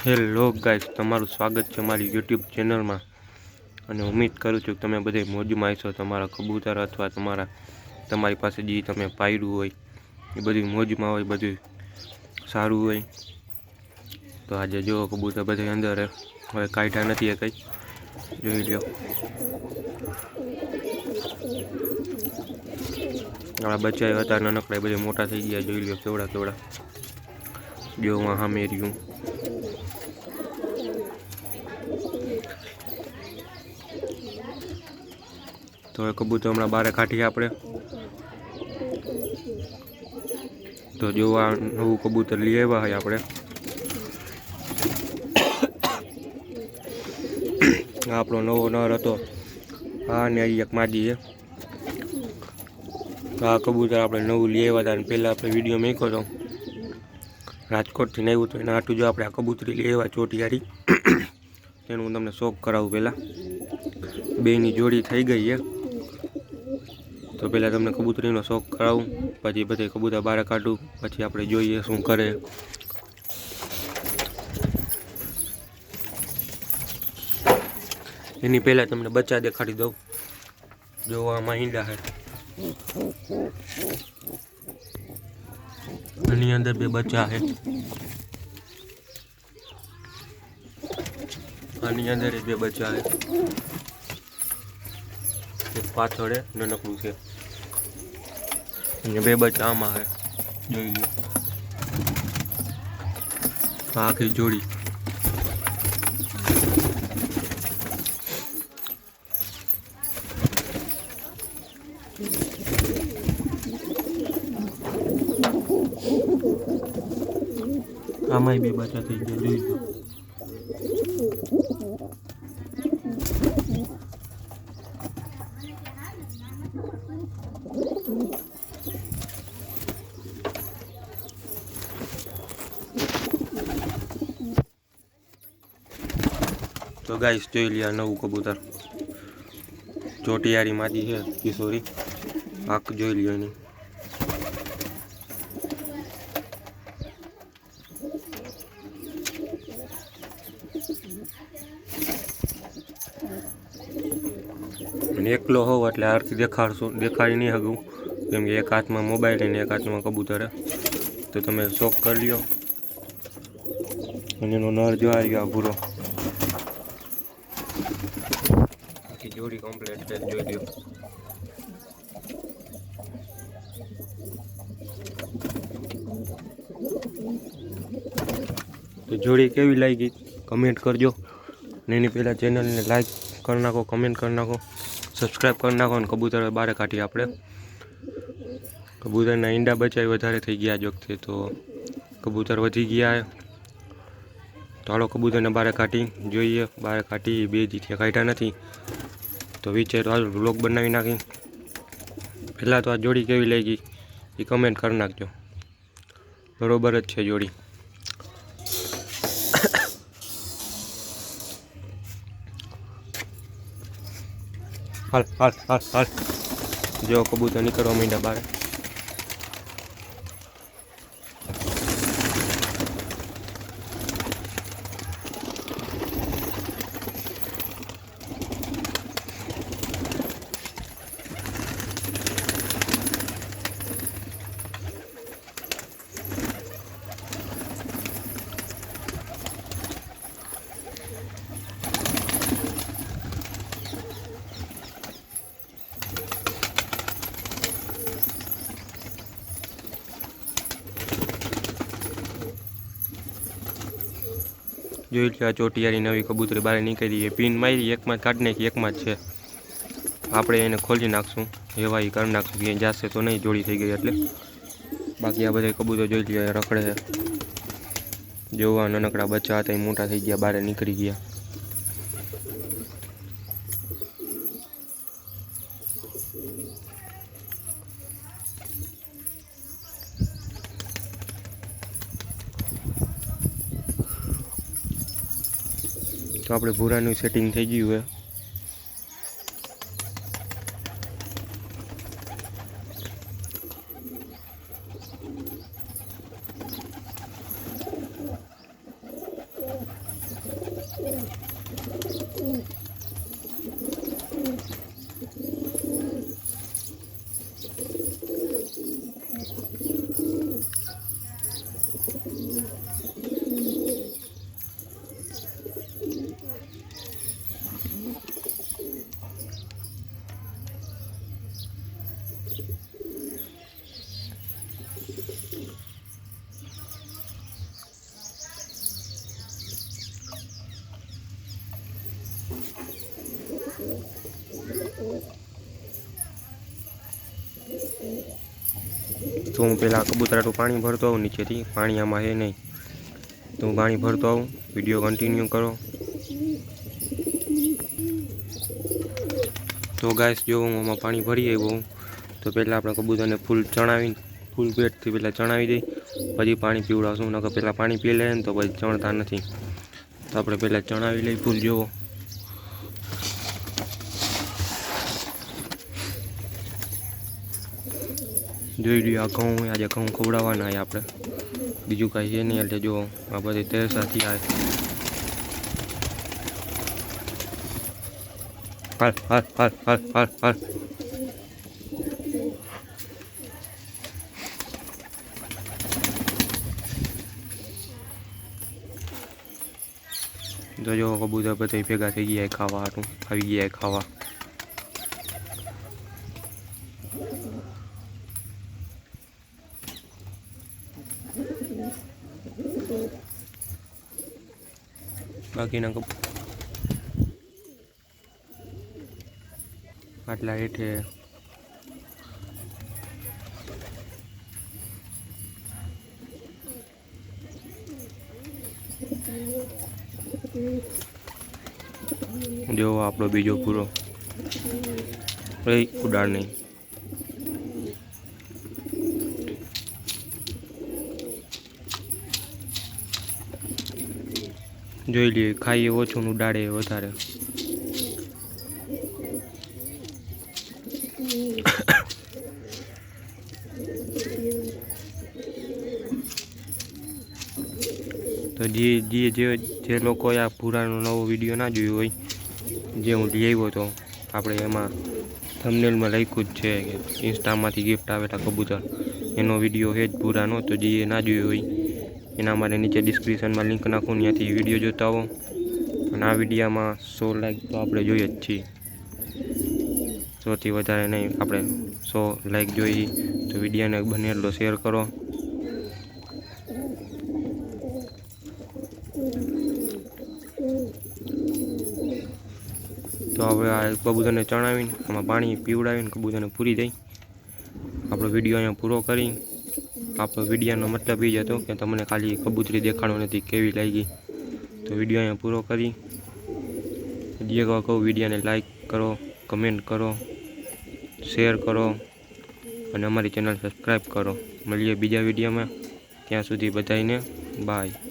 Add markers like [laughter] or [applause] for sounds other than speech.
Hello guys, તમારું સ્વાગત છે મારી યુટ્યુબ ચેનલમાં. અને ઉમ્મીદ કરું છું કે તમે બધે મોજમાં આવશો તમારા કબૂતર અથવા તમારા, તમારી પાસે જે તમે પાયરું હોય, એ બધું મોજમાં હોય બધું સારું હોય. તો આજે જો કબૂતર બધે અંદર હવે કાઢ્યા નથી એ કંઈ. જોઈ લો આપણા બચ્ચા હતા નાનકડા બધા મોટા થઈ ગયા. જોઈ લો કેવડા કેવડા જો હું સામે તો હવે કબૂતર હમણાં બારે કાઢીએ આપણે. તો જોવા નવું કબૂતર લઈ આવ્યા હોય આપણે. [coughs] આપણો નવો નર હતો. હા ને અહીં એક માજી છે. આ કબૂતર આપણે નવું લઈ આવ્યા હતા અને પહેલાં આપણે વીડિયો મેં હતો. રાજકોટથી નહીં તો એના આટું જો આપણે આ કબૂતરી લઈ આવ્યા ચોટિયારી. [coughs] તેનું હું તમને શોખ કરાવું પહેલાં. બેની જોડી થઈ ગઈ છે. તો પહેલાં તમને કબૂતરીનો શોખ કરાવું, પછી બધે કબૂતર બહાર કાઢું, પછી આપણે જોઈએ શું કરે. એની પહેલાં તમને બચ્ચા દેખાડી દઉં. જોવામાં ઈંડા હે. આની અંદર બે બચ્ચા હે. આની અંદર બે બચ્ચા છે પાછળ નાનકડું છે. અને બે બચ્ચા આમાં છે જોઈ લો આખી જોડી. આમાંય બે બચ્ચા થઈ ગયા, જોઈ લો તો ગાઈસ જોઈ લ્યા નવું કબૂતર. ચોટિયારી માજી છે કિશોરી. આંખ જોઈ લ્યો એની. એકલો હોવ એટલે આરથી દેખાડશું, દેખાડી નહીં હગું કેમ કે એક હાથમાં મોબાઈલ અને એક હાથમાં કબૂતર તો તમે શોખ કરી લ્યો. અને એનો નર જોવા આ ભૂરો. આખી જોડી કમ્પ્લીટ છે, જોઈ લ્યો. તો જોડી કેવી લાગી? કમેન્ટ કરજો. ને એની પહેલાં ચેનલને લાઈક કરી નાખો કમેન્ટ કરી નાખો. સબસ્ક્રાઈબ કરી નાખો ને કબૂતર બહાર કાઢીએ આપણે. કબૂતરના ઈંડા બચાવી વધારે થઈ ગયા વખતે, તો કબૂતર વધી ગયા. તો હાલો કબૂતરને બહાર કાઢી, જોઈએ બહાર કાઢી, બે જીથિયા કાઢ્યા નથી. તો વિચાર હાલ વ્લોગ બનાવી નાખી પહેલાં તો આ જોડી કેવી લાગી, એ કમેન્ટ કરી નાખજો. બરોબર જ છે જોડી. હાલ હાલ હાલ હાલ. જો કબૂતર નીકળવા માંડ્યા બહાર જોઈ લો આ ચોટિયારી નવી કબૂતરી બહાર નીકળી છે. પિન મારી, એકમાં કાઢી નાખી, એકમાં જ છે. આપણે એને ખોલી નાખશું, એવા એ કરી નાખશું, ક્યાંય જાશે તો નહીં જોડી થઈ ગઈ એટલે. બાકી આ બધા કબૂતર જોઈ લ્યો રખડે જોવા, નાનકડા બચ્ચા હતા, એ મોટા થઈ ગયા, બહાર નીકળી ગયા. તો આપણે ભૂરાનું સેટિંગ થઈ ગયું છે. તો હું પહેલાં કબૂતરાટું પાણી ભરતો આવું, નીચેથી. પાણી આમાં હે નહીં. તો હું પાણી ભરતો આવું. વીડિયો કન્ટિન્યુ કરો. તો ગાઈસ જો હું આમાં પાણી ભરી આવ્યો હું, તો પહેલાં આપણે કબૂતરને ફૂલ ચણાવીને, ફૂલ પેટથી પહેલાં ચણાવી દઈ. પછી પાણી પીવડાવશું, નકર પહેલાં પાણી પી લે ને તો પછી ચણતા નથી. તો આપણે પહેલાં ચણાવી લઈ ફૂલ જોવો જોઈ લ્યો, આ ઘઉં આજે ઘઉં ખવડાવવાના આપણે. બીજું કાંઈ છે નહીં, એટલે જો આ બધી તેરસાથી આવે. હાલ હાલ હાલ હાલ હાલ હાલ. તો જો કબૂતર બધા ભેગા થઈ ગયા ખાવા, હાટું. આવી ગયા ખાવા. બાકીના કબ આટલા હેઠે. જો આપણો બીજો પૂરો. ઉડાડ નહીં. જોઈ લઈએ ખાઈએ ઓછું નું ડાળે વધારે. [coughs] તો જે જે જે જે લોકોએ આ પુરાનો નવો વીડિયો ના જોયો હોય, જે હું લઈ આવ્યો હતો આપણે એમાં થમનેલમાં લખ્યું જ છે કે ઇન્સ્ટામાંથી ગિફ્ટ આવેલા કબૂતર. એનો વીડિયો હે જ પુરાનો તો જે ના જોયો હોય એના માટે નીચે ડિસ્ક્રિપ્શનમાં લિંક નાખું, ત્યાંથી વીડિયો જોતા આવો. અને આ વિડીયામાં સો લાઇક તો આપણે જોઈએ જ છીએ. સોથી વધારે નહીં, આપણે સો લાઇક જોઈએ. તો વિડીયાને બને એટલો શેર કરો. તો હવે આ કબૂતરને ચણાવીને, આમાં પાણી પીવડાવીને કબૂતરને પૂરી દઈ આપણો વીડિયો અહીંયા પૂરો કરી. આપણો વિડીયોનો મતલબ એ જ હતો કે તમને ખાલી કબૂતરી દેખાડો નથી કેવી લાગી. તો વીડિયો અહીંયા પૂરો કરી. જે કહું વિડીયોને લાઈક કરો કમેન્ટ કરો શેર કરો અને અમારી ચેનલ સબસ્ક્રાઈબ કરો. મળીએ બીજા વિડીયોમાં. ત્યાં સુધી બધાને બાય